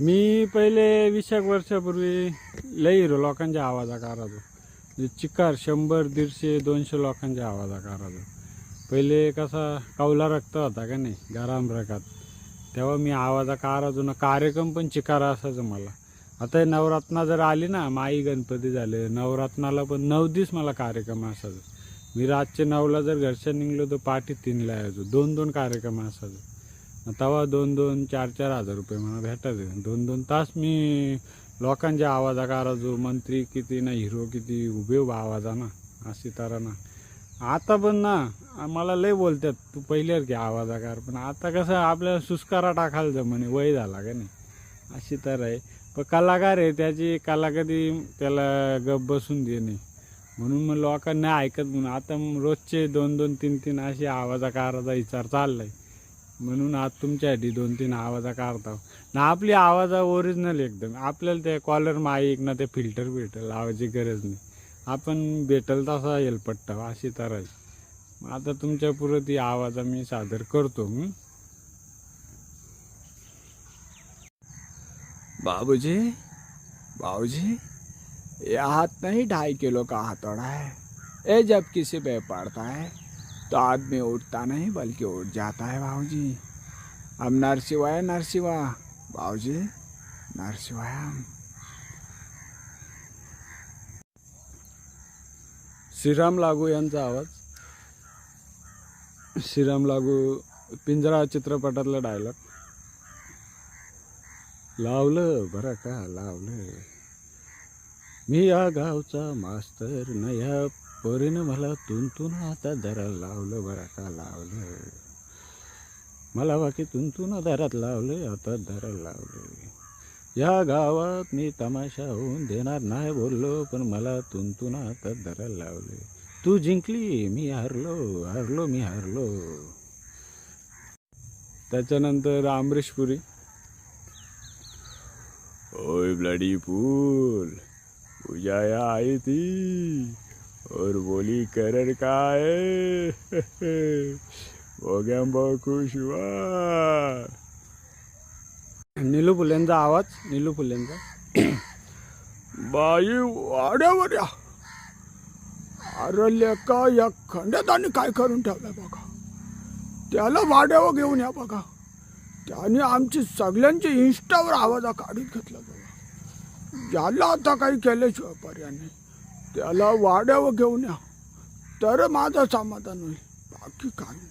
मी पहिले वीस एक वर्षापूर्वी लई हिरो लोकांच्या आवाजा करायचो म्हणजे चिकार शंभर दीडशे दोनशे लोकांच्या आवाजा करायचो पहिले कसा कौला रक्त होता का नाही गरम रकात तेव्हा मी आवाजा करायचो ना कार्यक्रम पण चिकारा असायचं मला. आता नवरत्ना नवरात्ना जर आली ना माई गणपती झाले नवरात्नाला पण नऊ दिवस मला कार्यक्रम असायचं. मी रातचे नऊला जर घरच्या निघलो तर पाठी तीनला यायचो. दोन दोन कार्यक्रम असायचो. तेव्हा दोन दोन चार चार हजार रुपये मला भेटायचे. दोन दोन तास मी लोकांच्या आवाजा जो मंत्री किती ना हिरो किती उभे उभा आवाजाना अशी तरा ना. आता पण ना मला लय बोलतात तू पहिल्यावर की आवाजाकार. पण आता कसं आपल्याला सुस्कारा टाकायला जमणे वय झाला का नाही. अशी तर आहे. पण कलाकार आहे त्याची कला कधी त्याला गप बसून दे नाही. म्हणून मग लोकांना ऐकत म्हणून. आता रोजचे दोन दोन तीन तीन असे आवाजाकाराचा विचार चाललाय. म्हणून आज तुमच्यासाठी दोन तीन आवाजा काढता ना आपली आवाज ओरिजिनल एकदम. आपल्याला ते कॉलर माईक ना ते फिल्टर बिल्टर लावायची गरज नाही. आपण भेटल तसा हेलपट्टा अशी तर मग आता तुमच्या पुरं ती आवाज मी सादर करतो बाबूजी बाबूजी ये हात नाही ढाई किलो का हातोड़ा है ये जब किसी पे पड़ता है। तो आदमी उठता नहीं बल्कि उठ जाता है बाबूजी। अब नरसिवाय नरसिवा बाबूजी नरसिवाय श्रीराम लागू यांचा आवाज। श्रीराम लागू पिंजरा चित्रपटातला डायलॉग लावलं बरं का लावलं. मी या गावचा मास्तर न या पोरीनं मला तुंतून आता दरात लावलं बरं का लावलं. मला बाकी तुंतून दरात लावलं आता दरात लावलं या गावात मी तमाशा होऊन देणार नाही बोललो पण मला तुंतून आता दरात लावले तू जिंकली मी हरलो हरलो मी हरलो. त्याच्यानंतर अमरीश पुरी. ओए ब्लडी पूल पूजा आई थी और बोली करर का है? गया हम बहुत खुश हुआ। नीलू फुलेंचा आवाज नीलू फुलेंचा। बाई वाड्यावर या अरे लेका या खंडतानी काय करून ठेवलंय बघा? त्याला वाड्यावर घेऊन या बघा. त्याने आमची सगळ्यांची इंस्टावर आवाजा काढून घेतला बघा. ज्याला आता काही केल्याशिवाय पर्याय नाही त्याला वाड्यावर घेऊन या. तर माझं समाधान होईल. बाकी काही नाही.